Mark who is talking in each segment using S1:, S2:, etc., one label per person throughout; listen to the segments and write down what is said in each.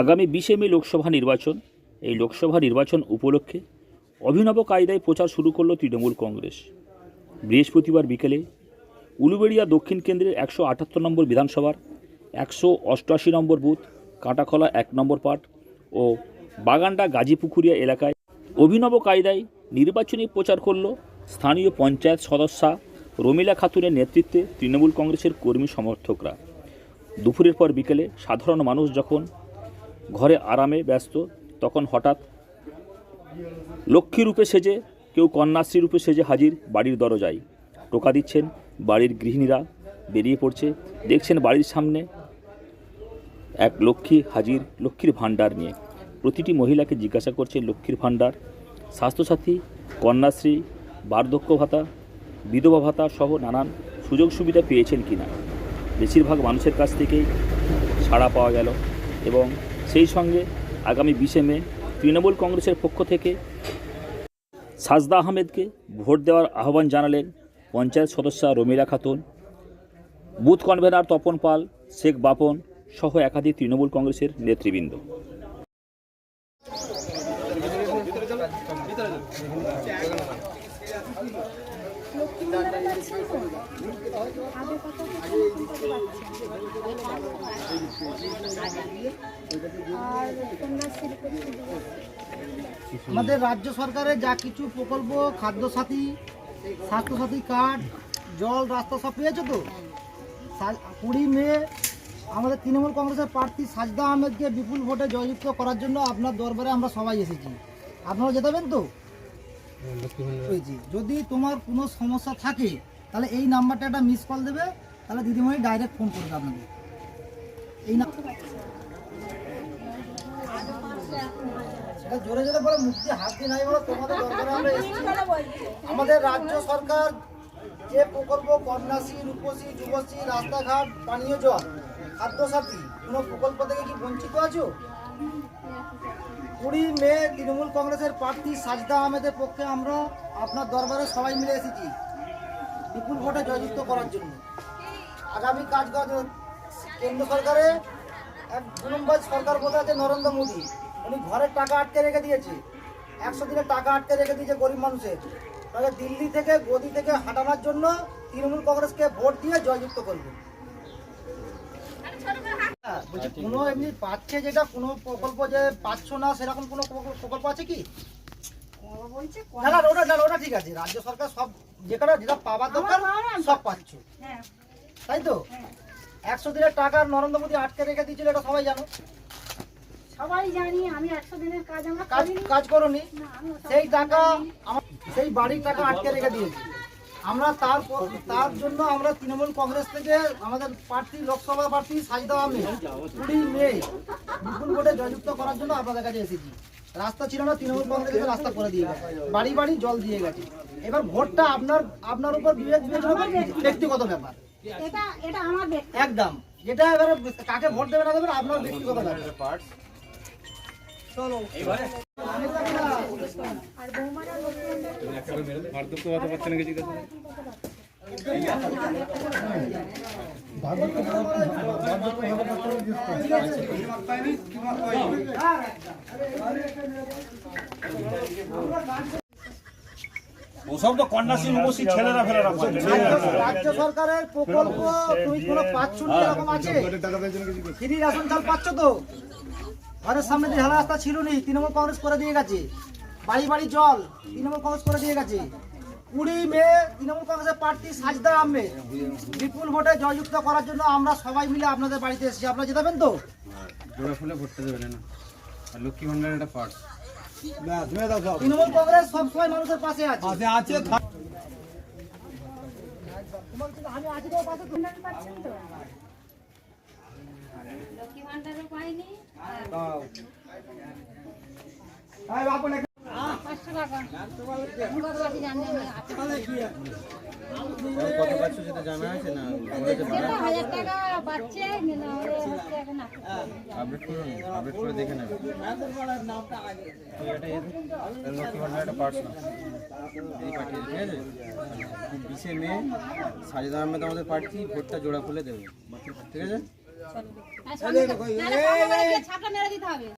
S1: আগামী বিশে মে লোকসভা নির্বাচন। এই লোকসভা নির্বাচন উপলক্ষে অভিনব কায়দায় প্রচার শুরু করল তৃণমূল কংগ্রেস। বৃহস্পতিবার বিকেলে উলুবেড়িয়া দক্ষিণ কেন্দ্রের একশো আটাত্তর নম্বর বিধানসভার একশো অষ্টআশি নম্বর বুথ, কাটাখলা এক নম্বর পার্ট ও বাগানডা গাজীপুকুরিয়া এলাকায় অভিনব কায়দায় নির্বাচনী প্রচার করল স্থানীয় পঞ্চায়েত সদস্যা রমিলা খাতুনের নেতৃত্বে তৃণমূল কংগ্রেসের কর্মী সমর্থকরা। দুপুরের পর বিকেলে সাধারণ মানুষ যখন ঘরে আরামে ব্যস্ত, তখন হঠাৎ লক্ষ্মী রূপে সেজে, কেউ কন্যাশ্রী রূপে সেজে হাজির বাড়ির দরজায়। টোকা দিচ্ছেন বাড়ির গৃহিণীরা, বেরিয়ে পড়ছে, দেখছেন বাড়ির সামনে এক লক্ষ্মী হাজির লক্ষ্মীর ভাণ্ডার নিয়ে। প্রতিটি মহিলাকে জিজ্ঞাসা করছে লক্ষ্মীর ভাণ্ডার, স্বাস্থ্যসাথী, কন্যাশ্রী, বার্ধক্য ভাতা, বিধবা ভাতা সহ নানান সুযোগ সুবিধা পেয়েছেন কিনা। বেশিরভাগ মানুষের কাছ থেকেই সাড়া পাওয়া গেল এবং সেই সঙ্গে আগামী বিশে মে তৃণমূল কংগ্রেসের পক্ষ থেকে সাজদা আহমেদকে ভোট দেওয়ার আহ্বান জানালেন পঞ্চায়েত সদস্যা রমিলা খাতুন, বুথ কনভেনার তপন পাল, শেখ বাপন সহ একাধিক তৃণমূল কংগ্রেসের নেতৃবৃন্দ।
S2: করতে
S3: আমাদের রাজ্য সরকারের যা কিছু প্রকল্প, খাদ্যসাথী, স্বাস্থ্যসাথী কার্ড, জল, রাস্তা সব পেয়েছে তো? কুড়ি মে আমাদের তৃণমূল কংগ্রেসের প্রার্থী সাজদা আহমেদকে বিপুল ভোটে জয়যুক্ত করার জন্য আপনার দরবারে আমরা সবাই এসেছি। আপনারা যেতে যেতাবেন তো যদি তোমার কোনো সমস্যা থাকে, তাহলে এই নাম্বারটা একটা মিস কল দেবে, তাহলে দিদিমণি ডাইরেক্ট ফোন করবে আপনাকে। জোরে মুক্তি নাই বলে, তোমাদের আমাদের রাজ্য সরকার যে প্রকল্প, কন্যাশ্রী, রূপশ্রী, যুবশ্রী, রাস্তাঘাট, পানীয় জল, খাদ্যসাথী, কোনো প্রকল্প থেকে কি বঞ্চিত আছো? কুড়ি মে তৃণমূল কংগ্রেসের প্রার্থী সাজদা আহমেদের পক্ষে আমরা আপনার দরবারে সবাই মিলে এসেছি। বিপুল ভোটে জয়যুক্ত করার জন্য। আগামী কাজ করার কেন্দ্র সরকারে এক দু নম্বর সরকার বোধ আছে? নরেন্দ্র মোদী। উনি ঘরের টাকা আটকে রেখে দিয়েছে। একশো দিনের টাকা আটকে রেখে দিয়েছে গরিব মানুষের। তাহলে দিল্লি থেকে গদি থেকে হাঁটানোর জন্য তৃণমূল কংগ্রেসকে ভোট দিয়ে জয়যুক্ত করবে। হ্যাঁ, বলছি কোনো এমনি পাচ্ছে যেটা কোনো প্রকল্প যে পাচ্ছ না সেরকম কোনো প্রকল্প- প্রকল্প আছে কি? না না ওটা না ওটা ঠিক আছে। রাজ্য সরকার সব যেটা যেটা পাওয়ার দরকার সব পাচ্ছ।
S2: হ্যাঁ।
S3: তাই তো? একশো দিনের টাকা নরেন্দ্র মোদী আটকে রেখে দিয়েছিল এটা সবাই জানো।
S2: সবাই জানি আমি একশো দিনের কাজ আমরা
S3: কাজ
S2: করিনি।
S3: কাজ করনি। সেই টাকা সেই বাড়ির টাকা আটকে রেখে দিয়েছি। আমরা তার তার জন্য আমরা তৃণমূল কংগ্রেস থেকে আমাদের প্রার্থী লোকসভা প্রার্থী সাজিদা আহমেদ কুড়ি মে বিপুল ভোটে জয়যুক্ত করার জন্য আপনাদের কাছে এসেছি। রাস্তা ছিল না তৃণমূল কংগ্রেস রাস্তা করে দিয়ে গেছে। বাড়ি বাড়ি জল দিয়ে গেছে। এবার ভোটটা আপনার আপনার উপর বিবেচনা ব্যক্তিগত ব্যাপার।
S2: এটা এটা আমার ব্যক্তি
S3: একদম। যেটা এবারে কাকে ভোট দেবে না দেবে আপনার ব্যক্তিগত ব্যাপার।
S2: আর বৌমারা লক্ষ্মী
S4: ওসব তো কন্যাশ্রী রূপশ্রী ছেলেরা ফেলেরা
S3: রাজ্য- রাজ্য সরকারের প্রকল্প তুমি কোনো পাচ্ছ না এরকম আছে? ফ্রি রেশন চাল পাচ্ছ তো? ঘরের সামনে যে ঢালা রাস্তা ছিল নি তৃণমূল কংগ্রেস করে দিয়ে গেছে। বাড়ি বাড়ি জল তৃণমূল কংগ্রেস করে দিয়ে গেছে। কুড়ি মে তৃণমূল কংগ্রেসের প্রার্থী সাজদা আহমেদ। বিপুল ভোটে জয়যুক্ত করার জন্য আমরা সবাই মিলে আপনাদের বাড়িতে এসেছি। আপনারা যেতে তো?
S5: জোড়া ফুলে ভরতে দেবে না আর লক্ষ্মী ভান্ডার একটা পার্ট
S3: তৃণমূল কংগ্রেস সবসময় মানুষের পাশে আছে। আমি আছি তো পাশে
S2: পাচ্ছেন তো লক্ষ্মী ভান্ডারও পাইনি আমি জানি
S5: আছে না আপডেট করুন আপডেট করে দেখে নেবেন তো এটা একটা পার্টস না এই ঠিক আছে বিশে মে সাজিদা আহমেদ আমাদের প্রার্থী ভোটটা জোড়া খুলে দেবে ঠিক আছে
S2: হ্যাঁ, ছাপটা মেরে দিতে হবে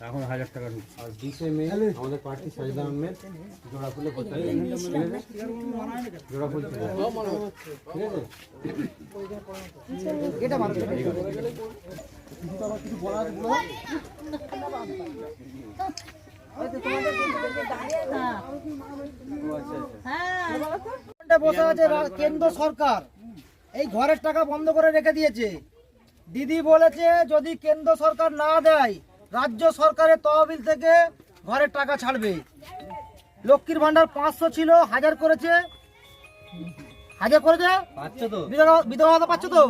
S5: এখন হাজার টাকা আর বিশে মে আমাদের পার্টি সাজদা আহমেদ জোড়া ফুলে কোথায়? জোড়া ফুল ঠিক আছে।
S3: এটা ভালো ঘণ্টা বসে আছে? কেন্দ্র সরকার। এই ঘরের টাকা বন্ধ করে রেখে দিয়েছে। দিদি বলেছে যদি কেন্দ্র সরকার না দেয় রাজ্য সরকারের তহবিল থেকে ঘরের টাকা ছাড়বে। লক্ষ্মীর ভান্ডার পাঁচশো ছিল হাজার করেছে। হাজার করেছে?
S5: পাচ্ছ তো।
S3: বিধবা ভাতা পাচ্ছ তো?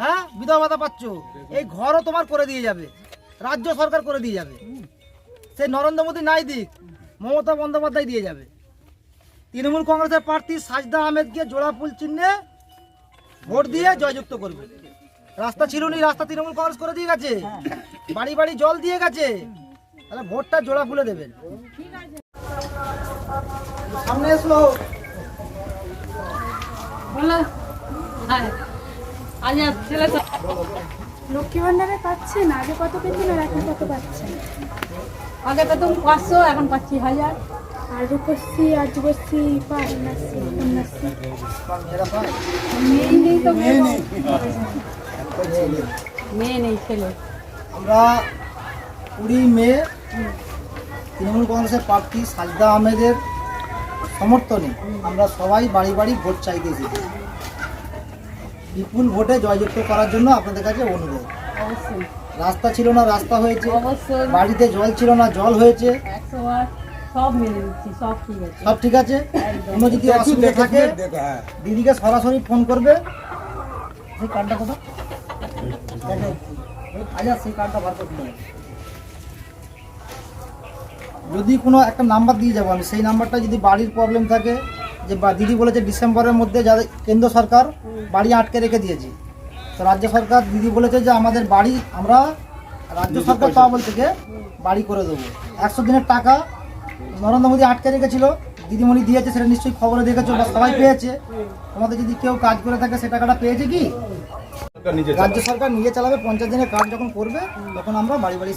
S3: হ্যাঁ বিধবা ভাতা পাচ্ছ। এই ঘরও তোমার করে দিয়ে যাবে। রাজ্য সরকার করে দিয়ে যাবে। সেই নরেন্দ্র মোদী নাই দিক মমতা বন্দ্যোপাধ্যায় দিয়ে যাবে। তৃণমূল কংগ্রেসের প্রার্থী সাজদা আহমেদকে জোড়া ফুল চিহ্নে ভোট দিয়ে জয়যুক্ত করবে। রাস্তা ছিল নি রাস্তা তৃণমূল কংগ্রেস করে দিয়ে গেছে। বাড়ি বাড়ি জল দিয়ে গেছে। তাহলে ভোটটা জোড়া ফুলে দেবেন। সামনে এসো।
S2: বলো। হ্যাঁ।
S6: লক্ষ্মী ভান্ডারে পাচ্ছেন? আগে কত পেতেন আর এখন কত পাচ্ছেন?
S2: আগে পেতাম পাঁচশো এখন পাচ্ছি হাজার।
S6: আর রূপশ্রী আর যুবশ্রী পায় কন্যাশ্রী কন্যাশ্রী
S2: মেয়ে নেই। তো মেয়ে নেই ছেলে।
S3: আমরা কুড়ি মে তৃণমূল কংগ্রেসের প্রার্থী সাজদা আহমেদের সমর্থনে আমরা সবাই বাড়ি বাড়ি ভোট চাইতে এসেছি। বিপুল ভোটে জয়যুক্ত করার জন্য আপনাদের কাছে অনুরোধ।
S2: অবশ্যই।
S3: রাস্তা ছিল না রাস্তা হয়েছে।
S2: অবশ্যই।
S3: বাড়িতে জল ছিল না জল হয়েছে।
S2: সব মেনে দিচ্ছি সব ঠিক আছে।
S3: সব ঠিক আছে? কোনো যদি অসুবিধা থাকে? দিদিকে সরাসরি ফোন করবে। সেই কার্ডটা কোথায়? আচ্ছা সেই কার্ডটা বার করতে যদি কোনো একটা নাম্বার দিয়ে যাব আমি সেই নাম্বারটা যদি বাড়ির প্রবলেম থাকে যে বা দিদি বলেছে ডিসেম্বরের মধ্যে যাদের কেন্দ্র সরকার বাড়ি আটকে রেখে দিয়েছে। তো রাজ্য সরকার দিদি বলেছে যে আমাদের বাড়ি আমরা রাজ্য সরকার তহবিল থেকে বাড়ি করে দেবো। একশো দিনের টাকা নরেন্দ্র মোদী আটকে রেখেছিল দিদিমণি দিয়েছে সেটা নিশ্চয়ই খবরে দেখেছ বা সবাই পেয়েছে। তোমাদের যদি কেউ কাজ করে থাকে সে টাকাটা পেয়েছে কি? রাজ্য সরকার নিয়ে চালাবে পঞ্চাশ দিনের কাজ যখন করবে তখন আমরা বাড়ি বাড়ি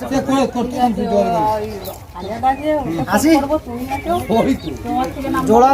S3: আসি? জোড়া